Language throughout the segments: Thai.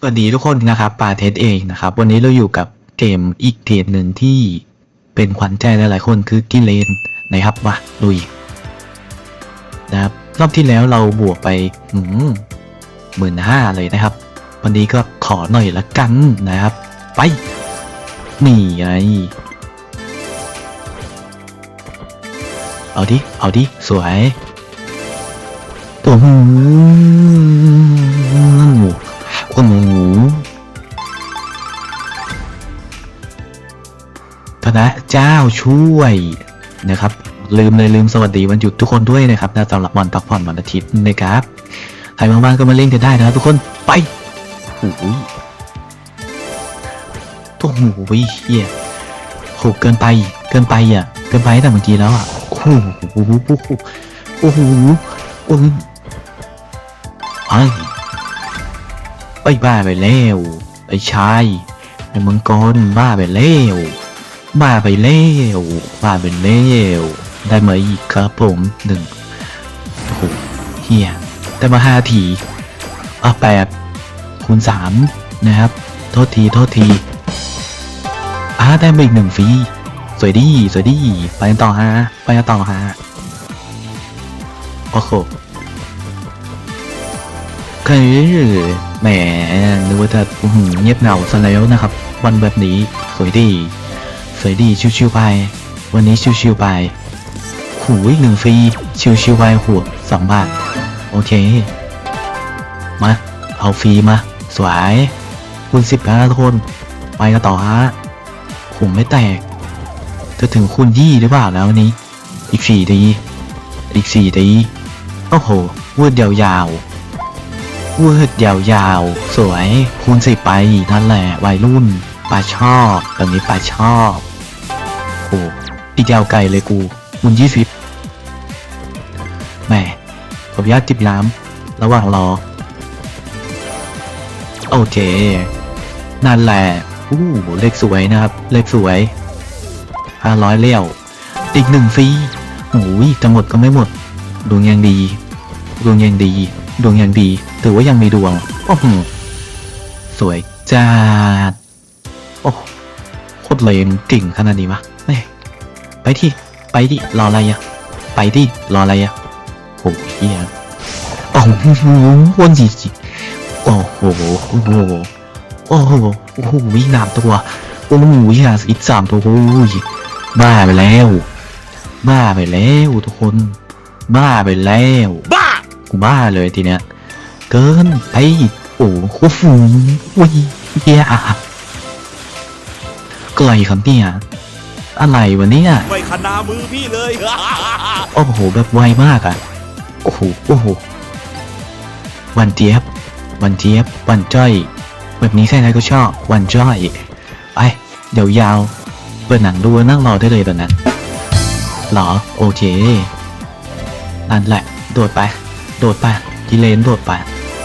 สวัสดีทุกคนนะครับปาเทสเองนะครับ วันนี้เราอยู่กับเกมอีกเกมหนึ่งที่เป็นขวัญใจหลายๆคนคือกิเลนนะครับมาลุยนะครับรอบที่แล้วเราบวกไปหมื่นห้าเลยนะครับ วันนี้ก็ขอหน่อยละกันนะครับ ไป นี่ไงเอาดิ เอาดิ สวยตัวหูโพระเจ้าช่วยนะครับ ลืมเลยลืมสวัสดีวันหยุดทุกคนด้วยนะครับนะสำหรับวันพักผ่อนวันอาทิตย์นะครับใครว่างๆก็มาเล่นกันได้นะครับทุกคนไปโอ้ยตัวหูยเฮียโหเกินไปเกินไปอะเกินไปแต่เมื่อกี้แล้วอะโอ้โหโอ้โหโอ้โหโอ้โหไอ้ไปบ้าไปแล้วไอ้ชายไอ้มังกรบ้าไปแล้ว บ้าไปแล้วบ้าไปแล้วได้ไหมอีกครับผมหนึ่งโอ้โหเฮียได้มาห้าทีอะแปดคูณสามนะครับ โทษที โทษทีอ่าได้มาอีกหนึ่งฟรีสวยดีสวยดีไปต่อฮะไปต่อฮะโอ้โหคือแหมนึกว่าจะเงียบเหงาซะแล้วนะครับ วันแบบนี้สวยดี สวยดีชิวๆไป วันนี้ชิวๆไป หูยหนึ่งฟรีชิวๆไปหัวสองบาท โอเค มาเอาฟรีมา สวยคูณสิบแล้วนะทุกคนไปกันต่อฮะขุมไม่แตก จะถึงคูณยี่หรือเปล่าแล้ววันนี้ อีกสี่ดี อีกสี่ดีโอ้โหวืดยาวๆวืดยาวๆ สวยคูณสิบไปนั่นแหละวัยรุ่น ปลาชอบแบบนี้ปลาชอบโอ้อีกยาวไกลเลยกูคูณยี่สิบแหมผมอยากจิบน้ำระหว่างรอ โอเค นั่นแหละอู้เลขสวยนะครับ เลขสวยห้าร้อยเลี้ยวอีกหนึ่งฟรีโอ้ยจะหมดก็ไม่หมด ดวงยังดี ดวงยังดี ดวงยังดี ถือว่ายังมีดวงโอ้โหสวยจัด อ้โคตรเลยเก่งขนาดนี้มะแม่ไปที่ไปดิรออะไรอะไปดิรออะไรอะโอ้เฮียโอ้โหวนจีจีโอ้โหโอ้โหโอ้โหโอ้โหวิ่งนามตัวโอ้โหเฮียอีกสามตัวโอ้ยบ้าไปแล้วบ้าไปแล้วทุกคนบ้าไปแล้วบ้ากูบ้าเลยทีเนี้ยเกินไปโอ้โหฟูวิเฮีย ไกลครับเนี่ย อะไรวะเนี่ยไม่ขนามือพี่เลย โอ้โหแบบไวมากอะ โอ้โห โอ้โห วันเจี๊ยบ วันเจี๊ยบ วันจ้อย แบบนี้ใครๆก็ชอบ วันจ้อยไปเดี๋ยวยาว เปิดหนังดูนั่งรอได้เลยแบบนั้นเหรอ โอเค นั่นแหละ โดดไป โดดไปกิเลนโดดไป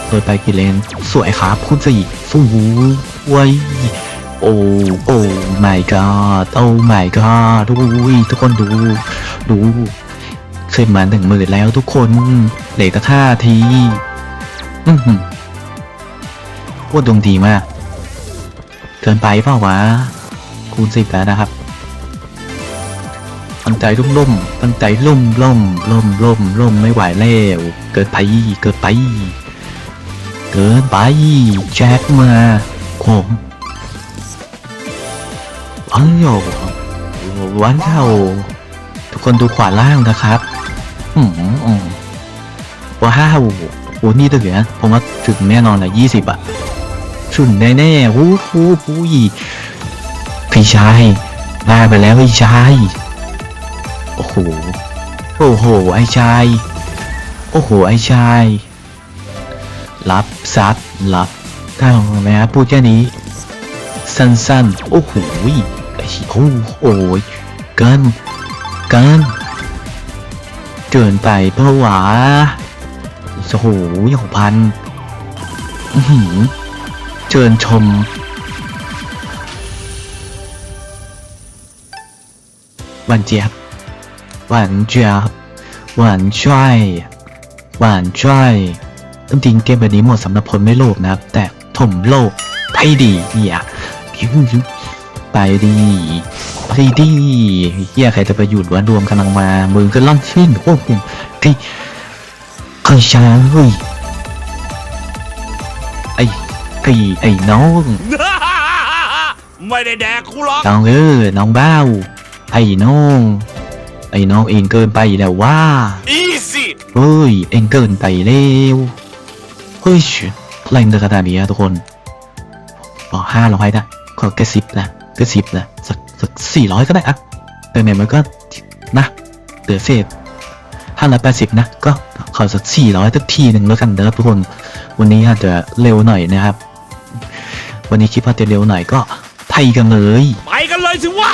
โดดไปกิเลน สวยครับคุณสี่ฟูไว้ย โอ้โอ้ my god โอ้ my god ดูทุกคนดู ดูขึ้นมาหนึ่งหมื่นแล้วทุกคนเหลือตั้งห้าทีอือหือว่าดวงดีมาก เกินไปเปล่าวะ คูณสิบแล้วนะครับ ตั้งใจลุ่มล่มๆตั้งใจล่มล่มล่มล่มล่มไม่ไหวแล้ว เกินไป เกินไป เกินไป แจ็คมาผมอัง โยวันเท่าทุกคนดูขวาล่างนะครับ อืมอืมว้าวโอ้นี่ตัวเหลือผมว่าถึงแน่นอนละยี่สิบอะถึงแน่แน่ๆวู้ฮู้ฮู้ยพี่ชายได้ไปแล้วพี่ชายโอ้โหโอ้โห ไอ้ชาย โอ้โห ไอ้ชาย รับซัดรับถ้าแม่พูดแค่นี้ สั้นๆ โอ้โห ไอ้โอ้โหเกินเกินเกินไปเพราะว่าโอ้โหหกพันเชิญชมหวานเจี๊ยบหวานเจี๊ยบหวานช่วยหวานช่วยต้งจริงเกมแบบนี้หมดสำหรับคนไม่โลภนะครับ แต่โทมโลกให้ดีเฮีย ไปดีไปดีเฮียใครจะไปหยุดวะรวมกำลังมามือก็ล่อนชื่นโอ้โหที่ใครช้าเฮ้ยไอ้ไอ้ไอ้น้องไม่ได้แดกกูหรอกน้องเออน้องบ้าวไอ้น้องไอ้น้องเองเกินไปแล้วว่าอีซี่เฮ้ยเองเกินไปแล้วเฮ้ยอะไรมันจะขนาดนี้อะทุกคนบอกห้าร้อยนะขอกระซิบนะ กระซิบนะสักสักสี่ร้อยก็ได้อะแต่เนี่ยมันก็นะเหลือเศษห้าร้อยแปดสิบนะ ก็ขอสักสี่ร้อยสักทีหนึ่งแล้วกันนะครับทุกคน วันนี้อาจจะเร็วหน่อยนะครับ วันนี้คิดว่าจะเร็วหน่อยก็ไทยกันเลย ไปกันเลยสิวะ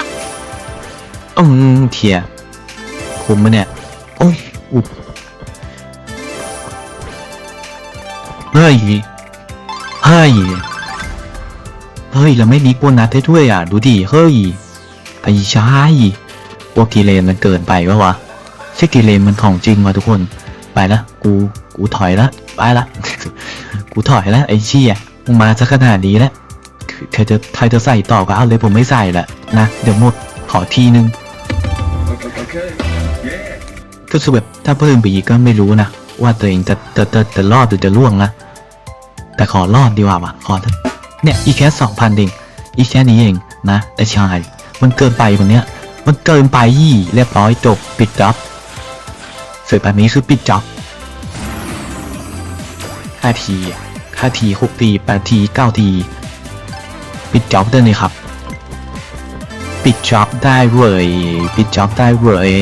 อืมเทียคุ้มไหมเนี่ย โอ้ยอุบเฮ้ยเฮ้ยเฮ้ย เราไม่มีโบนัสได้ด้วยอะ ดูดิ เฮ้ยไอ้ชายพวกกิเลนมันเกินไปวะวะใช่กิเลนมันของจริงวะทุกคน ไปละ กู กูถอยละ ไปละ กูถอยละไอ้เชี่ยมึงมาซะขนาดนี้แล้วใครจะใครจะใส่ต่อก็เอาเลยผมไม่ใส่ละนะ เดี๋ยวหมด ขอทีนึง ก็คือแบบถ้าเพิ่มไปอีกก็ไม่รู้นะ ว่าตัวเองจะจะจะจะรอดหรือจะล่วงนะ แต่ขอรอดดีกว่าวะขอ เนี่ยอีแค่สองพันเองอีแค่นี้เองนะแต่ชายมันเกินไปวันเนี้ย มันเกินไปยี่เรียบร้อยจบปิดจ็อบสวยแบบนี้คือปิดจ็อบห้าทีห้าทีหกทีแปดทีเก้าทีปิดจ็อบได้เลยครับ ปิดจ็อบได้เว้ยปิดจ็อบได้เว้ย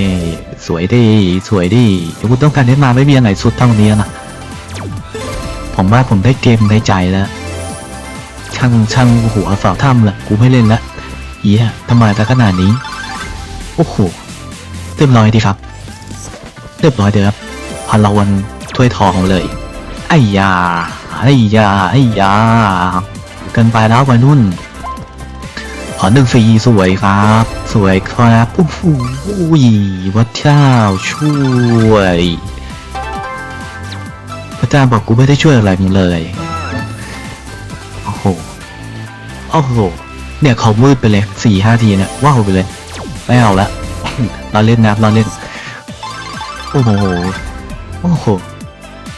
สวยดีสวยดีเดี๋ยวคุณต้องการได้มาไม่มีอะไรสุดเท่านี้นะผมว่าผมได้เกมได้ใจแล้ว ช่างช่างหัวฝ้าถ้ำละกูไม่เล่นละเฮียทำไมจะขนาดนี้ โอ้โหเรียบร้อยดีครับ เรียบร้อยเด้อครับพาราวันถ้วยทองเลยไอ้ยาไอ้ยาไอ้ยาเกินไปแล้ววัยรุ่น ขอหนึ่งฟรีสวยครับ สวยครับโอ้โหพระเจ้าช่วย พระเจ้าบอกกูไม่ได้ช่วยอะไรมึงเลย โอ้โหโอ้โห เนี่ยเขามืดไปเลยสี่ห้าทีเนี่ยว้าวไปเลย ไม่เอาละเราเล่นนะเราเล่น โอ้โห โอ้โห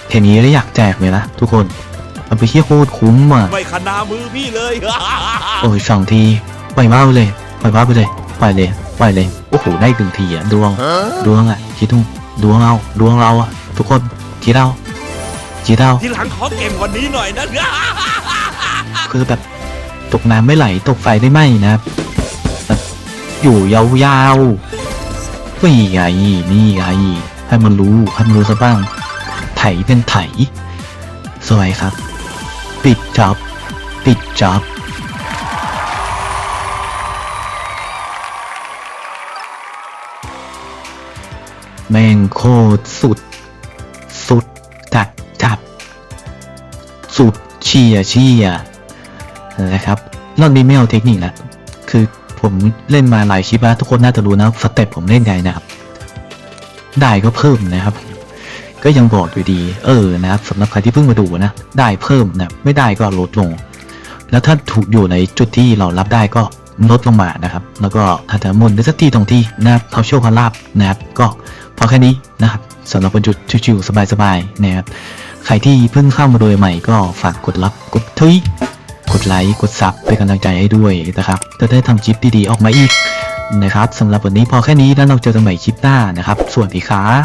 เทนี้ได้อยากแจกเลยนะทุกคน มันไปเที่ยวโคตรคุ้มอะไม่ขนามือพี่เลยโอ้ยสองทีปล่อยว้าวไปเลยปล่อยว้าวไปเลยปล่อยเลยปล่อยเลยโอ้โหได้หนึ่งทีอะดวง ดวงอะคิดดูดวงเราดวงเราอะ ทุกคนคิดเอาคิดเอาทีหลังขอเก่งกว่านี้หน่อยนะ คือแบบตกน้ำไม่ไหลตกไฟได้ไหมนะครับแบบอยู่ยาวๆนี่ไงนี่ไงให้มันรู้ให้มันรู้ซะบ้าง ไถเป็นไถ สวยครับ ปิดจ็อบปิดจ็อบแม่งโคตรสุด สุดจัดจัดสุดเชียเชียร์ นะครับรอบนี้ไม่เอาเทคนิคนะ คือผมเล่นมาหลายคลิปแล้วทุกคนน่าจะรู้นะสเต็ปผมเล่นไงนะครับ ได้ก็เพิ่มนะครับ ก็ยังบอกอยู่ดี เออนะครับสำหรับใครที่เพิ่งมาดูนะ ได้เพิ่มนะไม่ได้ก็ลดลง แล้วถ้าถูกอยู่ในจุดที่เรารับได้ก็ลดลงมานะครับ แล้วก็ถ้าจะมุนได้สักที่ตรงที่นะครับเขาโชคเขาลาบนะครับก็พอแค่นี้นะครับสำหรับวันหยุดชิวๆสบายๆนะครับใครที่เพิ่งเข้ามาโดยใหม่ก็ฝากกดรับกดทวิต กดไลค์ กดซับเป็นกำลังใจให้ด้วยนะครับ จะได้ทำคลิปดีๆออกมาอีกนะครับสำหรับวันนี้พอแค่นี้แล้วเราเจอกันใหม่คลิปหน้านะครับ ส่วนสดีครับ